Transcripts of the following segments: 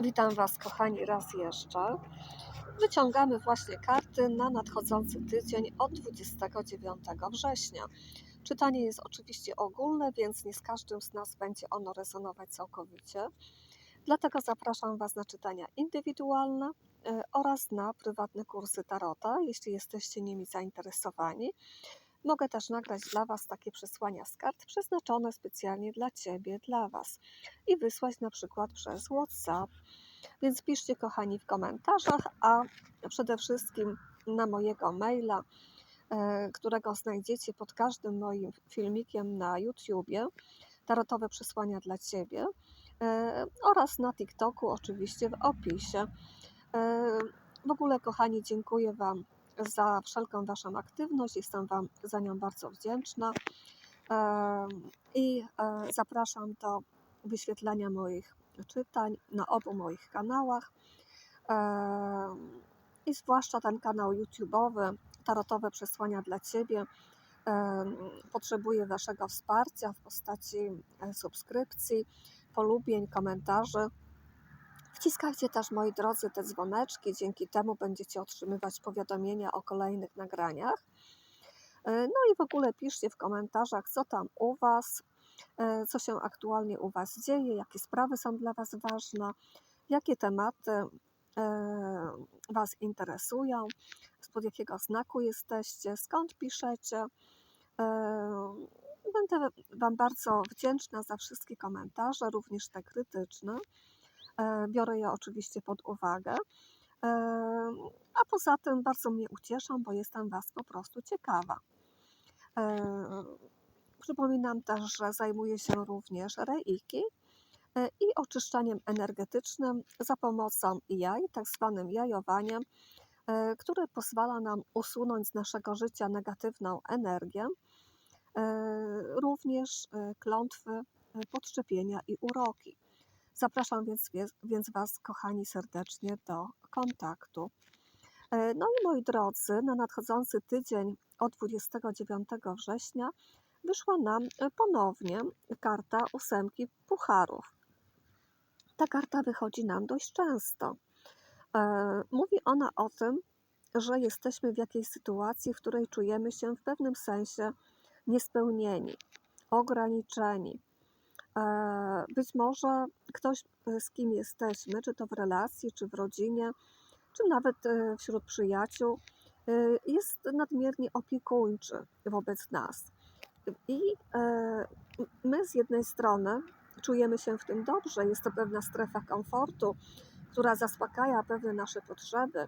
Witam Was, kochani, raz jeszcze. Wyciągamy właśnie karty na nadchodzący tydzień od 29 września. Czytanie jest oczywiście ogólne, więc nie z każdym z nas będzie ono rezonować całkowicie. Dlatego zapraszam Was na czytania indywidualne e, oraz na prywatne kursy Tarota, jeśli jesteście nimi zainteresowani. Mogę też nagrać dla Was takie przesłania z kart przeznaczone specjalnie dla Ciebie, dla Was i wysłać na przykład przez WhatsApp. Więc piszcie, kochani, w komentarzach, a przede wszystkim na mojego maila, e, którego znajdziecie pod każdym moim filmikiem na YouTubie, tarotowe przesłania dla Ciebie e, oraz na TikToku, oczywiście w opisie. E, w ogóle, kochani, dziękuję Wam za wszelką Waszą aktywność. Jestem Wam za nią bardzo wdzięczna. I e, zapraszam do wyświetlania moich czytań na obu moich kanałach. I zwłaszcza ten kanał YouTube'owy, Tarotowe Przesłania dla Ciebie. Potrzebuję Waszego wsparcia w postaci e, subskrypcji, polubień, komentarzy. Wciskajcie też, moi drodzy, te dzwoneczki, dzięki temu będziecie otrzymywać powiadomienia o kolejnych nagraniach. E, no i w ogóle piszcie w komentarzach, co tam u Was, e, co się aktualnie u Was dzieje, jakie sprawy są dla Was ważne, jakie tematy e, Was interesują, spod jakiego znaku jesteście, skąd piszecie. Będę Wam bardzo wdzięczna za wszystkie komentarze, również te krytyczne. E, biorę je oczywiście pod uwagę. E, a poza tym bardzo mnie ucieszą, bo jestem Was po prostu ciekawa. E, przypominam też, że zajmuję się również reiki i oczyszczaniem energetycznym za pomocą jaj, tak zwanym jajowaniem, które pozwala nam usunąć z naszego życia negatywną energię, również klątwy, podszczepienia i uroki. Zapraszam więc, więc Was, kochani, serdecznie do kontaktu. E, no i moi drodzy, na nadchodzący tydzień od 29 września wyszła nam e, ponownie karta ósemki pucharów. Ta karta wychodzi nam dość często. E, mówi ona o tym, że jesteśmy w jakiejś sytuacji, w której czujemy się w pewnym sensie niespełnieni, ograniczeni, być może ktoś, e, z kim jesteśmy, czy to w relacji, czy w rodzinie, czy nawet e, wśród przyjaciół, jest nadmiernie opiekuńczy wobec nas. I my z jednej strony czujemy się w tym dobrze, jest to pewna strefa komfortu, która zaspokaja pewne nasze potrzeby,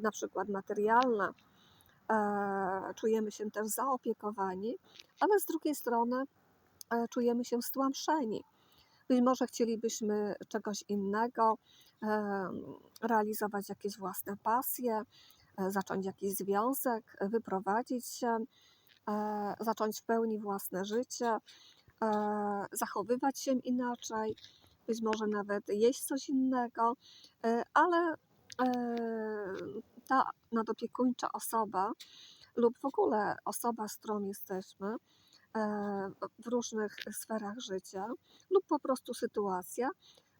na przykład materialne. Czujemy się też zaopiekowani, ale z drugiej strony E, czujemy się stłamszeni. Być może chcielibyśmy czegoś innego, realizować jakieś własne pasje, e, zacząć jakiś związek, wyprowadzić się, e, zacząć w pełni własne życie, zachowywać się inaczej, być może nawet jeść coś innego, ale ta nadopiekuńcza osoba lub w ogóle osoba, z którą jesteśmy, E, w różnych sferach życia, lub po prostu sytuacja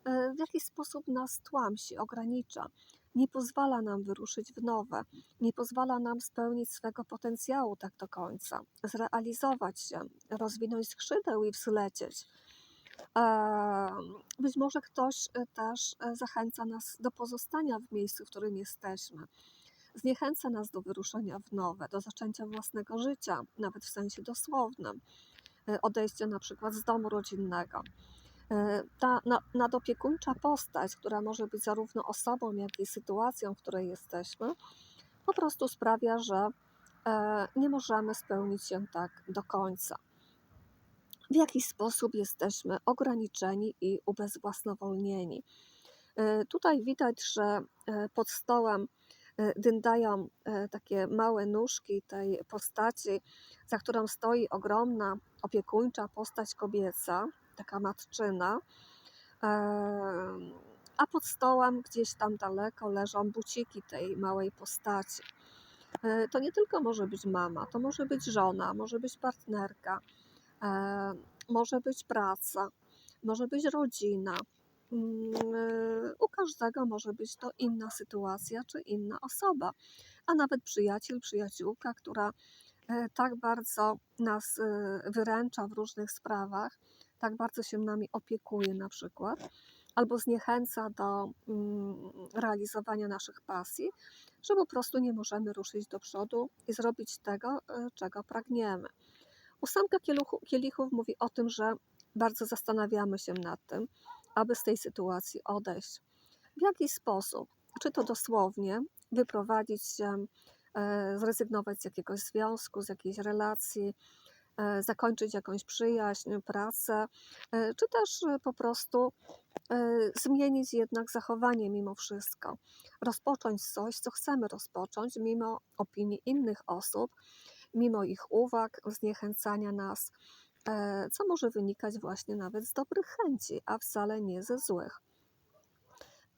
e, w jakiś sposób nas tłamsi, ogranicza, nie pozwala nam wyruszyć w nowe, nie pozwala nam spełnić swego potencjału tak do końca, zrealizować się, rozwinąć skrzydeł i wzlecieć. E, być może ktoś też zachęca nas do pozostania w miejscu, w którym jesteśmy zniechęca nas do wyruszenia w nowe, do zaczęcia własnego życia, nawet w sensie dosłownym, e, odejścia na przykład z domu rodzinnego. E, ta nadopiekuńcza postać, która może być zarówno osobą, jak i sytuacją, w której jesteśmy, po prostu sprawia, że e, nie możemy spełnić się tak do końca. W jakiś sposób jesteśmy ograniczeni i ubezwłasnowolnieni. Tutaj widać, że pod stołem dyndają e, takie małe nóżki tej postaci, za którą stoi ogromna opiekuńcza postać kobieca, taka matczyna. E, a pod stołem gdzieś tam daleko leżą buciki tej małej postaci. To nie tylko może być mama, to może być żona, może być partnerka, może być praca, może być rodzina, e, u każdego może być to inna sytuacja czy inna osoba, a nawet przyjaciel, przyjaciółka, która e, tak bardzo nas e, wyręcza w różnych sprawach, tak bardzo się nami opiekuje na przykład, albo zniechęca do mm, realizowania naszych pasji, że po prostu nie możemy ruszyć do przodu i zrobić tego, e, czego pragniemy. Ósemka kielichów mówi o tym, że bardzo zastanawiamy się nad tym, aby z tej sytuacji odejść. W jaki sposób? Czy to dosłownie wyprowadzić się, e, zrezygnować z jakiegoś związku, z jakiejś relacji, e, zakończyć jakąś przyjaźń, pracę, e, czy też po prostu zmienić jednak zachowanie mimo wszystko. Rozpocząć coś, co chcemy rozpocząć, mimo opinii innych osób, mimo ich uwag, zniechęcania nas, co może wynikać właśnie nawet z dobrych chęci, a wcale nie ze złych.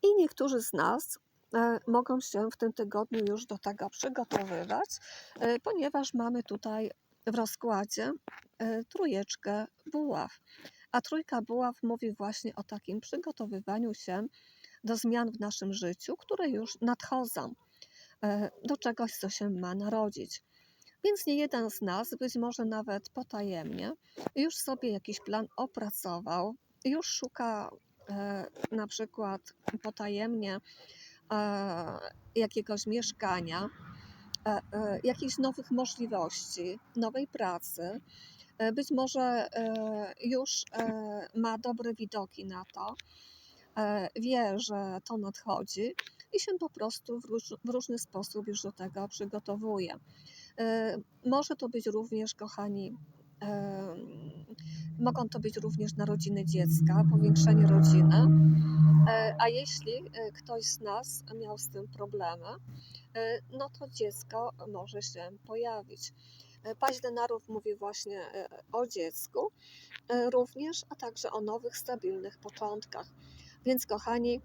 I niektórzy z nas e, mogą się w tym tygodniu już do tego przygotowywać, e, ponieważ mamy tutaj w rozkładzie e, trójeczkę buław. A trójka buław mówi właśnie o takim przygotowywaniu się do zmian w naszym życiu, które już nadchodzą, e, do czegoś, co się ma narodzić. Więc nie jeden z nas, być może nawet potajemnie, już sobie jakiś plan opracował, już szuka e, na przykład potajemnie e, jakiegoś mieszkania, e, e, jakichś nowych możliwości, nowej pracy. E, Być może e, już e, ma dobre widoki na to, e, wie, że to nadchodzi i się po prostu w, róż, w różny sposób już do tego przygotowuje. E, Może to być również, kochani, mogą to być również narodziny dziecka, powiększenie rodziny. E, A jeśli e, ktoś z nas miał z tym problemy, no to dziecko może się pojawić. Paź mówi właśnie o dziecku również, a także o nowych, stabilnych początkach. Więc, kochani,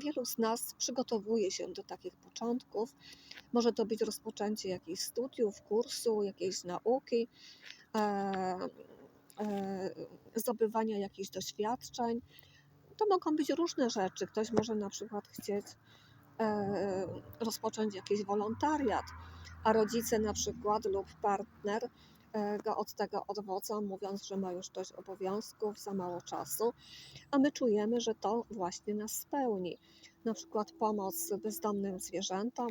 wielu z nas przygotowuje się do takich początków. Może to być rozpoczęcie jakichś studiów, kursu, jakiejś nauki, e, e, zdobywania jakichś doświadczeń. To mogą być różne rzeczy. Ktoś może na przykład chcieć e, rozpocząć jakiś wolontariat, a rodzice na przykład lub partner e, go od tego odwodzą, mówiąc, że ma już dość obowiązków, za mało czasu, a my czujemy, że to właśnie nas spełni. Na przykład pomoc bezdomnym zwierzętom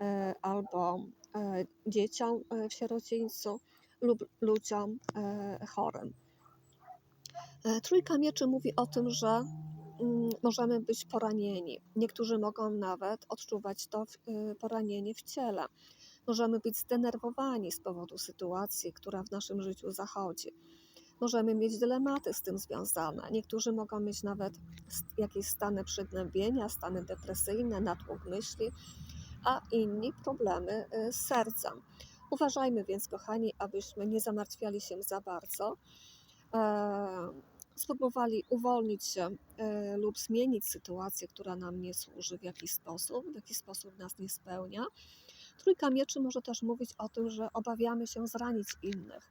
e, albo e, dzieciom e, w sierocińcu lub ludziom chorym. Trójka mieczy mówi o tym, że mm, możemy być poranieni. Niektórzy mogą nawet odczuwać to poranienie w ciele. Możemy być zdenerwowani z powodu sytuacji, która w naszym życiu zachodzi. Możemy mieć dylematy z tym związane. Niektórzy mogą mieć nawet jakieś stany przygnębienia, stany depresyjne, natłok myśli, a inni problemy y, z sercem. Uważajmy więc, kochani, abyśmy nie zamartwiali się za bardzo. E, spróbowali uwolnić się e, lub zmienić sytuację, która nam nie służy w jakiś sposób, w jakiś sposób nas nie spełnia. Trójka mieczy może też mówić o tym, że obawiamy się zranić innych.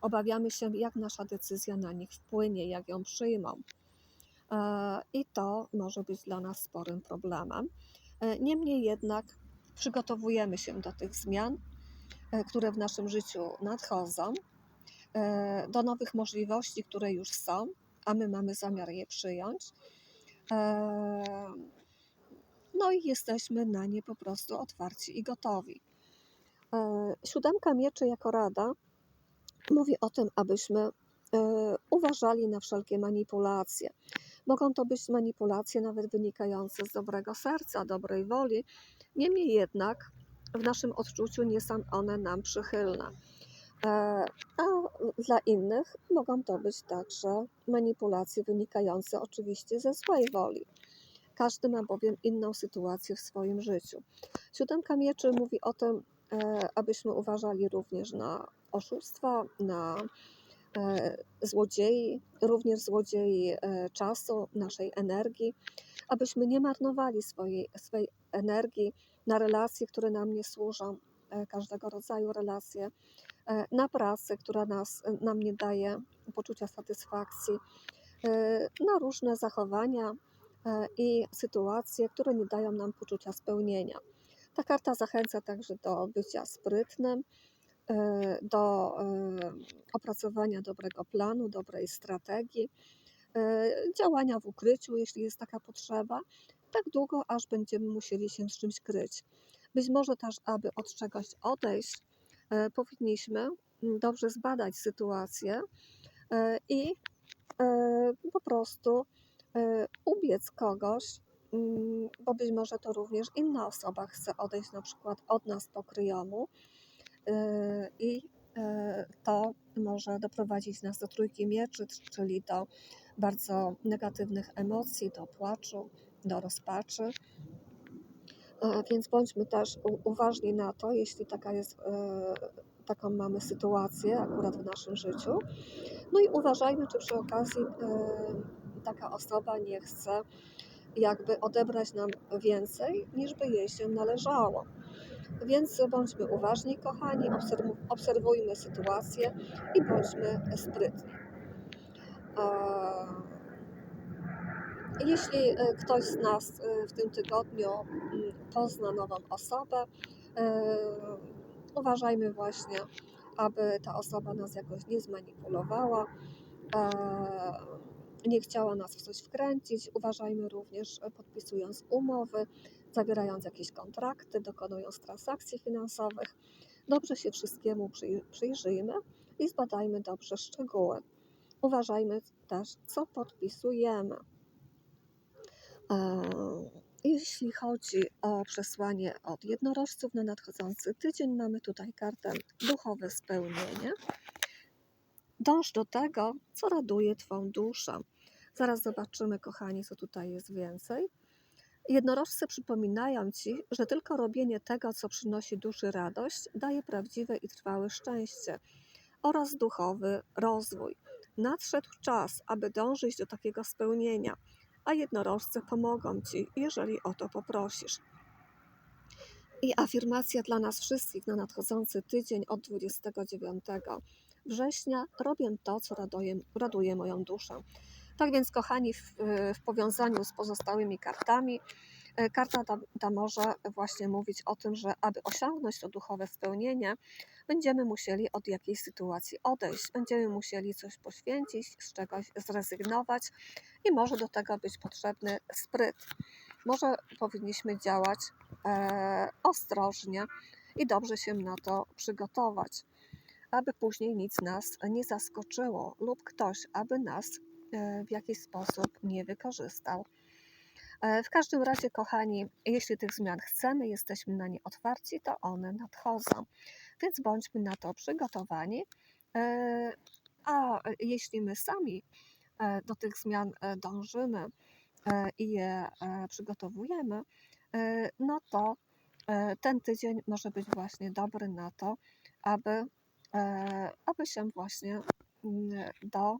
Obawiamy się, jak nasza decyzja na nich wpłynie, jak ją przyjmą. E, I to może być dla nas sporym problemem. E, Niemniej jednak przygotowujemy się do tych zmian, e, które w naszym życiu nadchodzą, do nowych możliwości, które już są, a my mamy zamiar je przyjąć. No i jesteśmy na nie po prostu otwarci i gotowi. E, Siódemka mieczy jako rada mówi o tym, abyśmy e, uważali na wszelkie manipulacje. Mogą to być manipulacje nawet wynikające z dobrego serca, dobrej woli, niemniej jednak w naszym odczuciu nie są one nam przychylne. E, A dla innych mogą to być także manipulacje wynikające oczywiście ze złej woli. Każdy ma bowiem inną sytuację w swoim życiu. Siódemka mieczy mówi o tym, e, abyśmy uważali również na oszustwa, na e, złodziei, również złodziei e, czasu, naszej energii, abyśmy nie marnowali swojej, swojej energii na relacje, które nam nie służą, każdego rodzaju relacje, na pracę, która nas, nam nie daje poczucia satysfakcji, na różne zachowania i sytuacje, które nie dają nam poczucia spełnienia. Ta karta zachęca także do bycia sprytnym, e, do e, opracowania dobrego planu, dobrej strategii, działania w ukryciu, jeśli jest taka potrzeba, tak długo, aż będziemy musieli się z czymś kryć. Być może też, aby od czegoś odejść, powinniśmy mm, dobrze zbadać sytuację i po prostu ubiec kogoś, mm, bo być może to również inna osoba chce odejść na przykład od nas po kryjomu i to może doprowadzić nas do trójki mieczy, czyli do bardzo negatywnych emocji, do płaczu, do rozpaczy. Więc bądźmy też uważni na to, jeśli taka jest, taką mamy sytuację akurat w naszym życiu. No i uważajmy, czy przy okazji taka osoba nie chce jakby odebrać nam więcej, niż by jej się należało. Więc bądźmy uważni, kochani, obserwujmy sytuację i bądźmy sprytni. Jeśli e, ktoś z nas e, w tym tygodniu mm, pozna nową osobę, e, uważajmy właśnie, aby ta osoba nas jakoś nie zmanipulowała, nie chciała nas w coś wkręcić. Uważajmy również, podpisując umowy, zawierając jakieś kontrakty, dokonując transakcji finansowych. Dobrze się wszystkiemu przyjrzyjmy i zbadajmy dobrze szczegóły. Uważajmy też, co podpisujemy. Jeśli chodzi o przesłanie od jednorożców na nadchodzący tydzień, mamy tutaj kartę duchowe spełnienie. Dąż do tego, co raduje Twą duszę. Zaraz zobaczymy, kochani, co tutaj jest więcej. Jednorożce przypominają Ci, że tylko robienie tego, co przynosi duszy radość, daje prawdziwe i trwałe szczęście oraz duchowy rozwój. Nadszedł czas, aby dążyć do takiego spełnienia a jednorożce pomogą Ci, jeżeli o to poprosisz. I afirmacja dla nas wszystkich na nadchodzący tydzień od 29 września. Robię to, co raduje, raduje moją duszę. Tak więc, kochani, w, w powiązaniu z pozostałymi kartami, E, karta ta, ta może właśnie mówić o tym, że aby osiągnąć to duchowe spełnienie, będziemy musieli od jakiejś sytuacji odejść, będziemy musieli coś poświęcić, z czegoś zrezygnować i może do tego być potrzebny spryt. Może powinniśmy działać e, ostrożnie i dobrze się na to przygotować, aby później nic nas nie zaskoczyło lub ktoś, aby nas w jakiś sposób nie wykorzystał. E, w każdym razie, kochani, jeśli tych zmian chcemy, jesteśmy na nie otwarci, to one nadchodzą. Więc bądźmy na to przygotowani. E, a jeśli my sami e, do tych zmian dążymy i je przygotowujemy, no to ten tydzień może być właśnie dobry na to, aby, aby się właśnie mm, do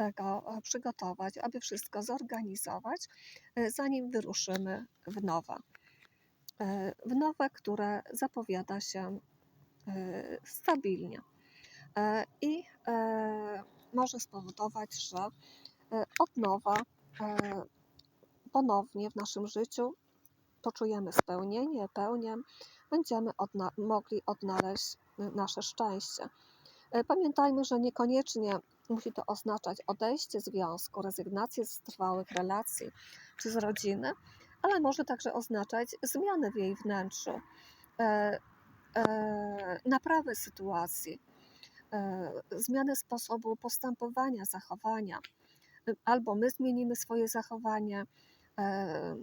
tego e, przygotować, aby wszystko zorganizować, e, zanim wyruszymy w nowe. E, w nowe, które zapowiada się stabilnie i może spowodować, że od nowa ponownie w naszym życiu poczujemy spełnienie, pełnię, będziemy odna mogli odnaleźć nasze szczęście. Pamiętajmy, że niekoniecznie Musi to oznaczać odejście z związku, rezygnację z trwałych relacji czy z rodziny, ale może także oznaczać zmiany w jej wnętrzu, e, e, sytuacji, e, zmiany sposobu postępowania, zachowania. Albo my zmienimy swoje zachowanie, e,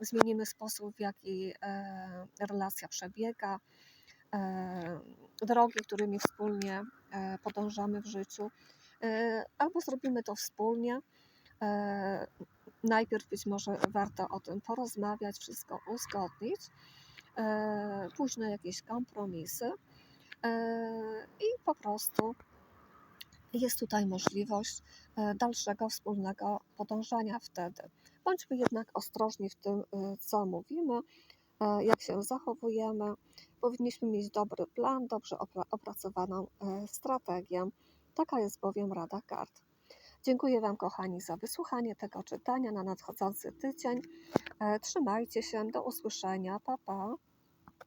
zmienimy sposób, w jaki e, relacja przebiega, e, drogi, którymi wspólnie podążamy w życiu. E, albo zrobimy to wspólnie. E, najpierw być może warto o tym porozmawiać, wszystko uzgodnić, e, później jakieś kompromisy i po prostu jest tutaj możliwość dalszego wspólnego podążania wtedy. Bądźmy jednak ostrożni w tym, co mówimy, jak się zachowujemy. Powinniśmy mieć dobry plan, dobrze opracowaną strategię Taka jest bowiem rada kart. Dziękuję Wam, kochani, za wysłuchanie tego czytania na nadchodzący tydzień. E, Trzymajcie się, do usłyszenia. Pa, pa.